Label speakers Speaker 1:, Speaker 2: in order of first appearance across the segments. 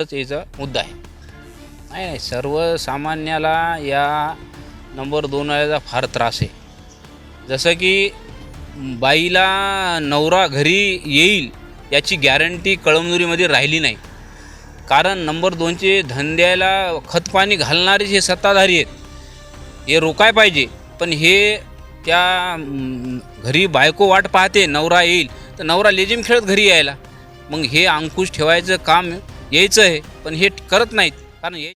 Speaker 1: हाच याचा मुद्दा आहे. नाही नाही सर्वसामान्याला या नंबर दोन वाल्याचा फार त्रास आहे. जसं की बाईला नवरा घरी येईल याची गॅरंटी कळमनुरीमध्ये राहिली नाही. कारण नंबर दोनचे धंद्याला खतपाणी घालणारे जे सत्ताधारी आहेत. हे रोकाय पाहिजे पण हे त्या घरी बायको वाट पाहते नवरा येईल तर नवरा लेजिम खेळत घरी यायला. मग हे अंकुश ठेवायचं काम यायचं आहे पण हे करत नाहीत. कारण हे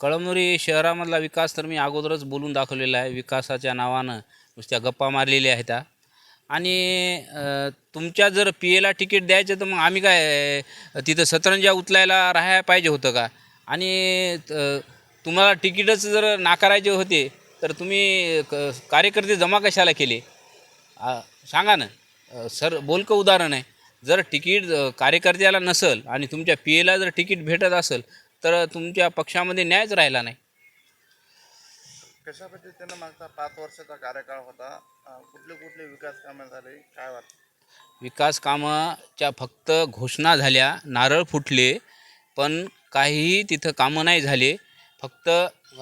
Speaker 1: कळमनुरी शहरामधला विकास तर मी अगोदरच बोलून दाखवलेला आहे. विकासाच्या नावानं नुसत्या गप्पा मारलेल्या आहेत त्या. आणि तुमच्या जर पी एला तिकीट द्यायचं तर मग आम्ही काय तिथं सतरंजा उचलायला राहायला पाहिजे होतं का? आणि तुम्हाला तिकीटच जर नाकारायचे होते तर तुम्ही क कार्यकर्ते जमा कशाला केले? सांगा ना. सर बोलकं उदाहरण आहे. जर तिकीट कार्यकर्त्याला नसेल आणि तुमच्या पी एला जर तिकीट भेटत असेल तर तुमच्या पक्षामध्ये न्यायच राहिला नाही.
Speaker 2: कशा पद्धतीनं मागचा पाच वर्षाचा कार्यकाळ होता? कुठले कुठले विकास कामे झाले? काय वाटतं?
Speaker 1: विकास कामाच्या फक्त घोषणा झाल्या नारळ फुटले पण काहीही तिथं कामं नाही झाले. फक्त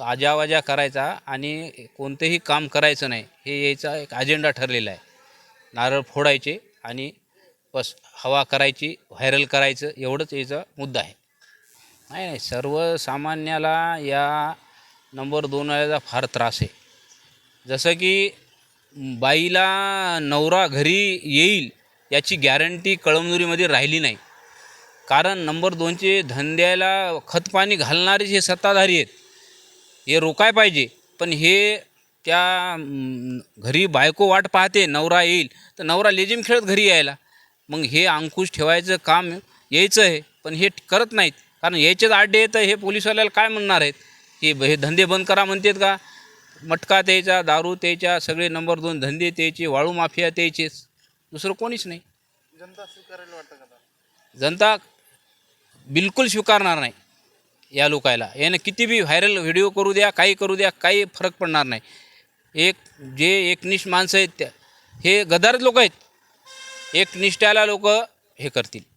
Speaker 1: आजावाजा करायचा आणि कोणतंही काम करायचं नाही हे याचा एक अजेंडा ठरलेला आहे. नारळ फोडायचे आणि बस हवा करायची व्हायरल करायचं एवढंच याचा मुद्दा आहे. नाही नाही सर्वसामान्याला या नंबर दोन वेळेचा फार त्रास आहे. जसं की बाईला नवरा घरी येईल याची गॅरंटी कळमनुरीमध्ये राहिली नाही. कारण नंबर दोनचे धंद्याला खतपाणी घालणारे जे सत्ताधारी आहेत हे रोकाय पाहिजे. पण हे त्या घरी बायको वाट पाहते नवरा येईल तर नवरा लेजिम खेळत घरी यायला. मग हे अंकुश ठेवायचं काम यायचं आहे पण हे करत नाहीत. कारण यायचेच आड्डे येतं हे पोलिसवाल्याला काय म्हणणार आहेत? की हे धंदे बंद करा म्हणतात का? मटका त्याचा दारू त्याच्या सगळे नंबर दोन धंदे त्याचे वाळू माफिया त्याचेच दुसरं कोणीच नाही.
Speaker 2: जनता स्वीकारायला वाटतं का?
Speaker 1: जनता बिलकुल स्वीकारणार नाही या लोकायला. यानं किती बी व्हायरल व्हिडिओ करू द्या काही करू द्या काही फरक पडणार नाही. एक जे एकनिष्ठ माणसं आहेत त्या हे गदार लोक आहेत. एकनिष्ठाला लोक हे करतील.